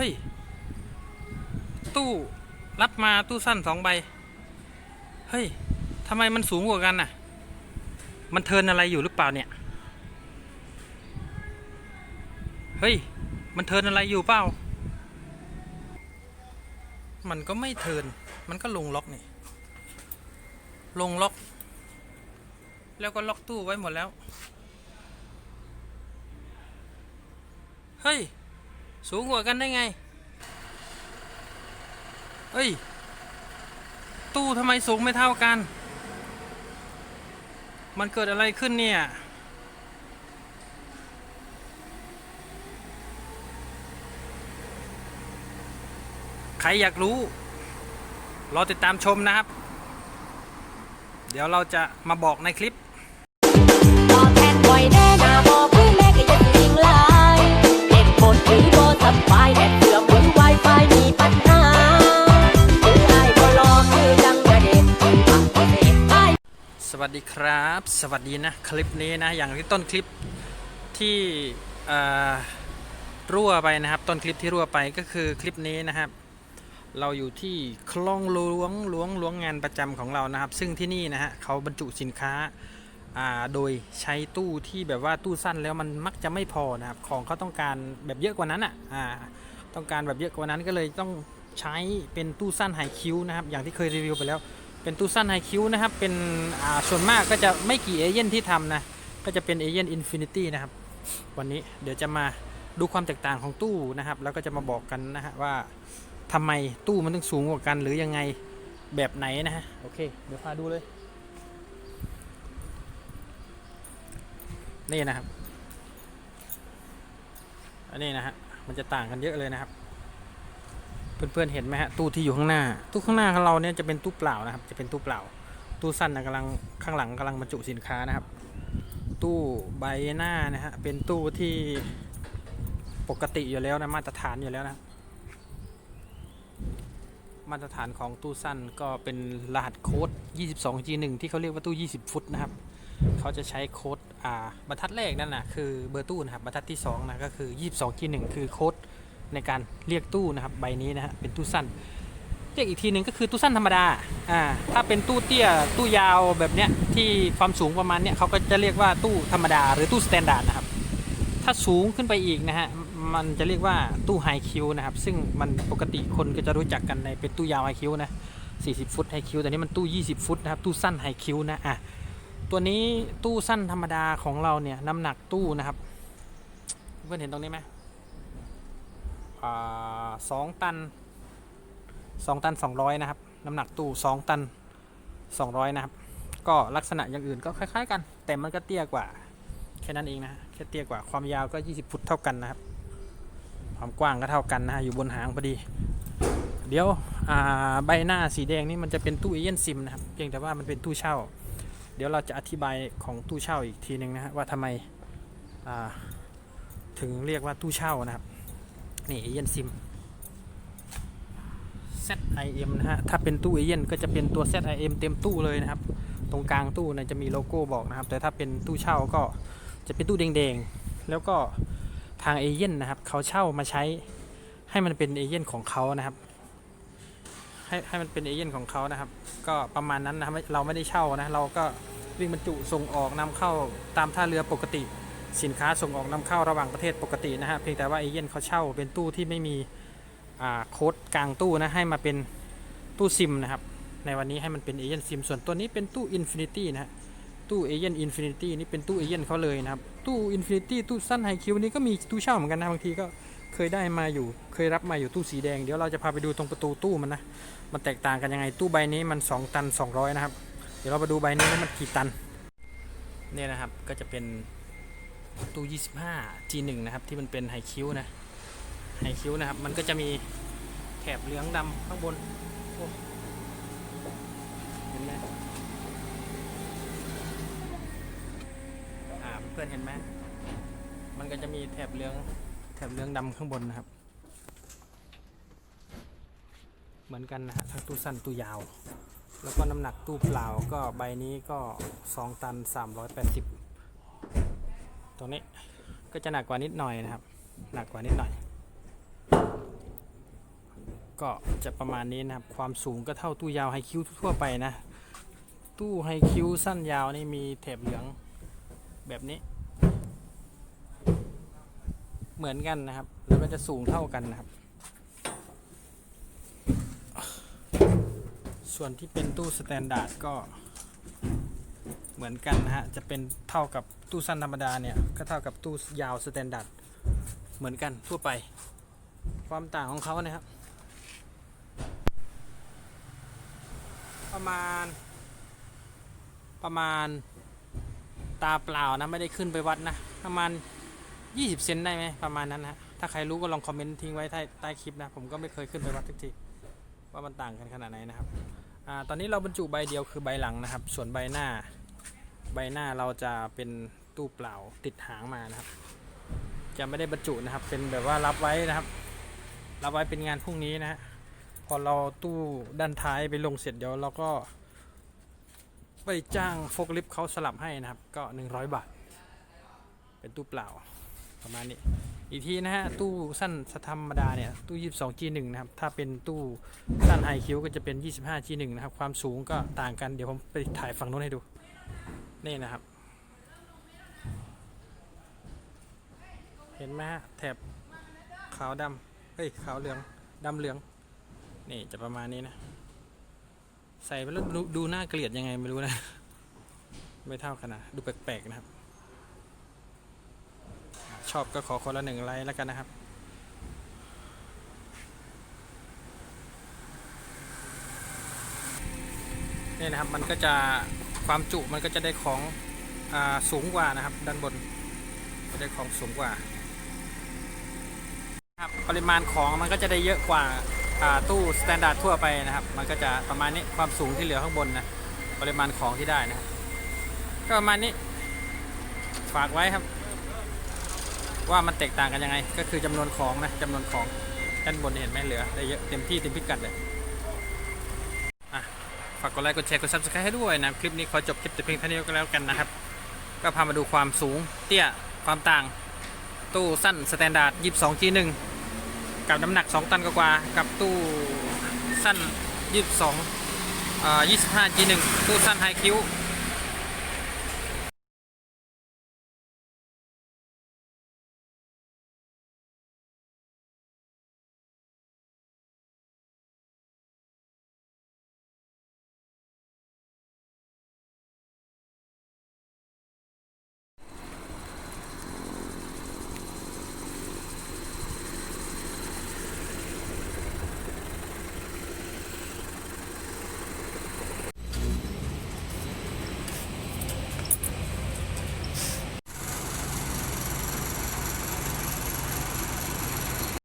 ฮ้ย ตู้รับมาตู้สั้นสองใบ เฮ้ยทำไมมันสูงกว่ากันน่ะ มันเทินอะไรอยู่หรือเปล่าเนี่ย เฮ้ย มันเทินอะไรอยู่เปล่า มันก็ไม่เทิน มันก็ลงล็อกนี่ ลงล็อก แล้วก็ล็อกตู้ไว้หมดแล้ว เฮ้ย สูงกว่ากันได้ไง เฮ้ย ตู้ทำไมสูงไม่เท่ากัน มันเกิดอะไรขึ้นเนี่ย ใครอยากรู้ รอติดตามชมนะครับ เดี๋ยวเราจะมาบอกในคลิป ตอบแทนไวแน่นาบอกพื้นแม่ก็ยังยิงลา ด็กบนหรือโบสบายแดดเสือมหรือไวไฟมีปัญหาไอ้บ่รอคือจังกระเด็นที่ปักเด็กไอ้สวัสดีครับ สวัสดีนะคลิปนี้นะ อย่างที่ต้นคลิปที่รั่วไปนะครับ ต้นคลิปที่รั่วไปก็คือคลิปนี้นะครับ เราอยู่ที่คลองหลวงหลวงหลวงงานประจำของเรานะครับ ซึ่งที่นี่นะฮะเขาบรรจุสินค้า อ่าโดยใช้ตู้ที่แบบว่าตู้สั้นแล้วมันมักจะไม่พอนะครับของเขาต้องการแบบเยอะกว่านั้นอะอ่าต้องการแบบเยอะกว่านั้นก็เลยต้องใช้เป็นตู้สั้นไฮคิวนะครับอย่างที่เคยรีวิวไปแล้ว เป็นตู้สั้นไฮคิวนะครับเป็นอ่าส่วนมากก็จะไม่กี่เอเย่นที่ทำนะก็จะเป็นเอเย่นอินฟินิตี้นะครับวันนี้เดี๋ยวจะมาดูความแตกต่างของตู้นะครับ แล้วก็จะมาบอกกันนะฮะว่าทำไมตู้มันถึงสูงกว่ากันหรือยังไงแบบไหนนะฮะโอเค เดี๋ยวพาดูเลย นี่นะครับ อันนี้นะฮะ มันจะต่างกันเยอะเลยนะครับ เพื่อนๆเห็นไหมฮะ ตู้ที่อยู่ข้างหน้า ตู้ข้างหน้าของเราเนี่ยจะเป็นตู้เปล่านะครับ จะเป็นตู้เปล่า ตู้สั้นนะกำลังข้างหลังกำลังบรรจุสินค้านะครับ ตู้ใบหน้านะฮะ เป็นตู้ที่ปกติอยู่แล้วนะ มาตรฐานอยู่แล้วนะ มาตรฐานของตู้สั้นก็เป็นรหัสโค้ด 22G1 ที่เขาเรียกว่าตู้ 20 ฟุตนะครับ เขาจะใช้โค้ด บรรทัดแรกนั่นนะคือเบอร์ตู้นะครับบรรทัดที่2นะก็คือ 22G1 คือโค้ดในการเรียกตู้นะครับใบนี้นะฮะเป็นตู้สั้นเรียกอีกทีหนึ่งก็คือตู้สั้นธรรมดาอ่าถ้าเป็นตู้เตี้ยตู้ยาวแบบเนี้ยที่ความสูงประมาณเนี้ยเขาก็จะเรียกว่าตู้ธรรมดา หรือตู้สแตนดาร์ดนะครับถ้าสูงขึ้นไปอีกนะฮะมันจะเรียกว่าตู้ไฮคิวนะครับซึ่งมันปกติคนก็จะรู้จักกันในเป็นตู้ยาวไฮคิวนะ40 ฟุตไฮคิวแต่นี้มันตู้ 20 ฟุตนะครับตู้สั้นไฮคิวนะอะ ตัวนี้ตู้สั้นธรรมดาของเราเนี่ยน้ำหนักตู้นะครับ เพื่อนเห็นตรงนี้ไหมสอ่าสองตัน2ตัน200นะครับ น้ำหนักตู้2ตัน200นะครับ ก็ลักษณะอย่างอื่นก็คล้าย ๆ กัน แต่มันก็เตี้ยกว่า แค่นั้นเองนะแค่เตี้ยกว่าความยาวก็20ฟุตเท่ากันนะครับ ความกว้างก็เท่ากันนะฮะอยู่บนหางพอดี เดี๋ยวใบหน้าสีแดงนี่มันจะเป็นตู้เอเย่นซิมนะครับเพียงแต่ว่ามันเป็นตู้เช่า ดี๋ยวเราจะอธิบายของตู้เช่าอีกทีหนึ่งนะฮะว่าทำไมาถึงเรียกว่าตู้เช่านะครับ นี่เอเย่นซิม ZIM นะฮะ ถ้าเป็นตู้เอเย่นก็จะเป็นตัว ZIM เต็มตู้เลยนะครับ ตรงกลางตู้เนี่ยจะมีโลโก้บอกนะครับ แต่ถ้าเป็นตู้เช่าก็จะเป็นตู้แดงๆ แล้วก็ทางเอเย่นนะครับเขาเช่ามาใช้ให้มันเป็นเอเย่นของเขานะครับ ให้ให้มันเป็นเอเย่นของเขานะครับ ก็ประมาณนั้นนะครับเราไม่ได้เช่านะเราก็ วิ่งบรรจุส่งออกนำเข้าตามท่าเรือปกติ สินค้าส่งออกนำเข้าระหว่างประเทศปกตินะฮะเพียงแต่ว่าเอเย่นเขาเช่าเป็นตู้ที่ไม่มีโค้ดกลางตู้นะให้มาเป็นตู้ซิมนะครับในวันนี้ให้มันเป็นเอเย่นซิมส่วนตัวนี้เป็นตู้ Infinity นะฮะตู้เอเย่น Infinity นี่เป็นตู้เอเย่นเขาเลยนะครับตู้ Infinity ตู้สั้นไฮคิวนี้ก็มีตู้เช่าเหมือนกันนะบางทีก็เคยได้มาอยู่เคยรับมาอยู่ตู้สีแดงเดี๋ยวเราจะพาไปดูตรงประตูตู้มันนะมันแตกต่างกันยังไงตู้ใบนี้มัน 2 ตัน 200 นะครับ เดี๋ยวเรามาดูใบนี้ว่ามันกี่ตัน เนี่ยนะครับก็จะเป็นตู้ 25 G1 นะครับที่มันเป็นไฮคิวนะไฮคิ้วนะครับ มันก็จะมีแถบเหลืองดำข้างบนเห็นไหมอ่าเพื่อนๆเห็นไหมมันก็จะมีแถบเหลืองแถบเหลืองดำข้างบนนะครับ เหมือนกันนะฮะทั้งตู้สั้นตู้ยาว แล้วก็น้ำหนักตู้เปล่าก็ใบนี้ก็ 2 ตัน 380ตัวนี้ก็จะหนักกว่านิดหน่อยนะครับ หนักกว่านิดหน่อย ก็จะประมาณนี้นะครับ ความสูงก็เท่าตู้ยาวไฮคิวทั่วไปนะ ตู้ไฮคิวสั้นยาวนี่มีแถบเหลืองแบบนี้ เหมือนกันนะครับ แล้วก็จะสูงเท่ากันนะครับ ส่วนที่เป็นตู้สแตนดาร์ดก็เหมือนกันนะฮะ จะเป็นเท่ากับตู้สั้นธรรมดาเนี่ย ก็เท่ากับตู้ยาวสแตนดาร์ดเหมือนกันทั่วไป ความต่างของเขานะครับ ประมาณ ประมาณตาเปล่านะ ไม่ได้ขึ้นไปวัดนะ ประมาณ 20 เซนได้ไหมประมาณนั้นนะถ้าใครรู้ก็ลองคอมเมนต์ทิ้งไว้ใต้ใต้คลิปนะ ผมก็ไม่เคยขึ้นไปวัดสักทีว่ามันต่างกันขนาดไหนนะครับ อาตอนนี้เราบรรจุใบเดียวคือใบหลังนะครับ ส่วนใบหน้า ใบหน้าเราจะเป็นตู้เปล่าติดหางมานะครับ จะไม่ได้บรรจุนะครับ เป็นแบบว่ารับไว้นะครับ รับไว้เป็นงานพรุ่งนี้นะฮะพอเราตู้ด้านท้ายไปลงเสร็จเดี๋ยวเราก็ไปจ้างโฟกลิฟต์เขาสลับให้นะครับ ก็ 100 บาท เป็นตู้เปล่าประมาณนี้ อีกทีนะฮะตู้สั้นสธรรมดาเนี่ยตู้ 22 G1 นะครับถ้าเป็นตู้สั้นไฮคิวก็จะเป็น 25 G1 นะครับความสูงก็ต่างกันเดี๋ยวผมไปถ่ายฝั่งโน้นให้ดูนี่นะครับ เห็นไหมฮะแถบขาวดำเฮ้ยขาวเหลืองดำเหลืองนี่จะประมาณนี้นะ ใส่ไปแล้วดูดูน่าเกลียดยังไงไม่รู้นะ ไม่เท่ากันนะดูแปลกๆนะครับ ชอบก็ขอคนละหนึ่งไลค์แล้วกันนะครับ นี่นะครับมันก็จะความจุมันก็จะได้ของอสูงกว่านะครับ ด้านบนจะได้ของสูงกว่าครับปริมาณของมันก็จะได้เยอะกว่าอ่าตู้สแตนดาร์ดทั่วไปนะครับ มันก็จะประมาณนี้ความสูงที่เหลือข้างบนนะปริมาณของที่ได้นะครับก็ประมาณนี้ฝากไว้ครับ ว่ามันแตกต่างกันยังไง ก็คือจำนวนของนะจำนวนของด้านบนเห็นไหมเหลือได้เยอะเต็มที่เต็มพิกัดเลยอะฝากกดไลค์กดแชร์กด subscribe ให้ด้วยนะคลิปนี้ขอจบคลิปแต่เพียงเท่านี้ก็แล้วกันนะครับ ก็พามาดูความสูงเตี้ยความต่าง ตู้สั้นสแตนดาร์ด22 G1 กับน้ำหนัก 2 ตันกว่ากับตู้สั้น 22อ่า25 G1 ตู้สั้นไฮคิว